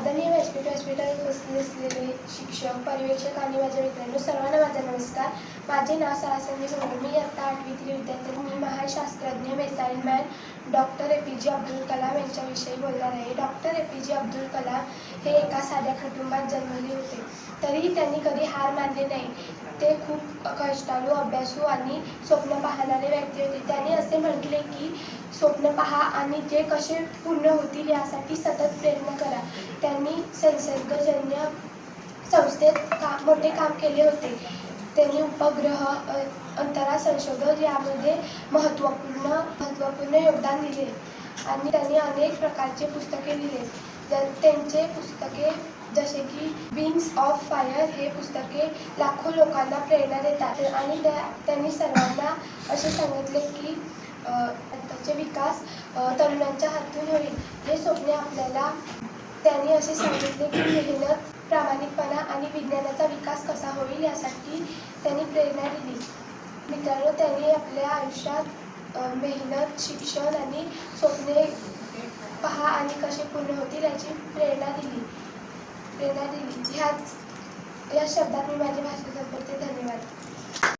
आदरणीय व्यासपीठ हॉस्पिटल असलेले शिक्षक पर्यवेक्षक आणि माझ्या मित्रांनो सर्वांना माझा नमस्कार. माझे नाव सरासंगी सोडून मी आत्ता आठवीतील विद्यार्थी मी महाशास्त्रज्ञ missile man doctor A P J Abdul Kalam यांच्याविषयी बोलणार आहे. Doctor A P J Abdul Kalam हे एका साध्या कुटुंबात जन्मले होते. तरीही त्यांनी कधी हार मानली नाही. ते खूप कष्टाळू अभ्यासू आणि स्वप्न पाहणारे व्यक्ती होते. त्यांनी असे म्हटले की स्वप्न पहा आणि ते कसे पूर्ण होतील यासाठी सतत प्रयत्न करा. त्यांनी संसर्गजन्य संस्थेत का मोठे काम केले होते. त्यांनी उपग्रह अंतरा संशोधन यामध्ये महत्त्वपूर्ण महत्त्वपूर्ण योगदान दिले. आणि त्यांनी अनेक प्रकारचे पुस्तके लिहिले. त्यांचे पुस्तके जसे की विंग्स ऑफ फायर हे पुस्तके लाखो लोकांना प्रेरणा देतात. आणि त्या त्यांनी सर्वांना असे सांगितले की त्याचे विकास तरुणांच्या हातून होईल. हे स्वप्ने आपल्याला त्यांनी असे सांगितले की मेहनत प्रामाणिकपणा आणि विज्ञानाचा विकास कसा होईल यासाठी त्यांनी प्रेरणा दिली. मित्रांनो त्यांनी आपल्या आयुष्यात मेहनत शिक्षण आणि स्वप्ने पहा आणि कसे पूर्ण होतील याची प्रेरणा दिली. प्रेरणा दिली. ह्याच या शब्दात मी माझे भाषण संपवते. धन्यवाद.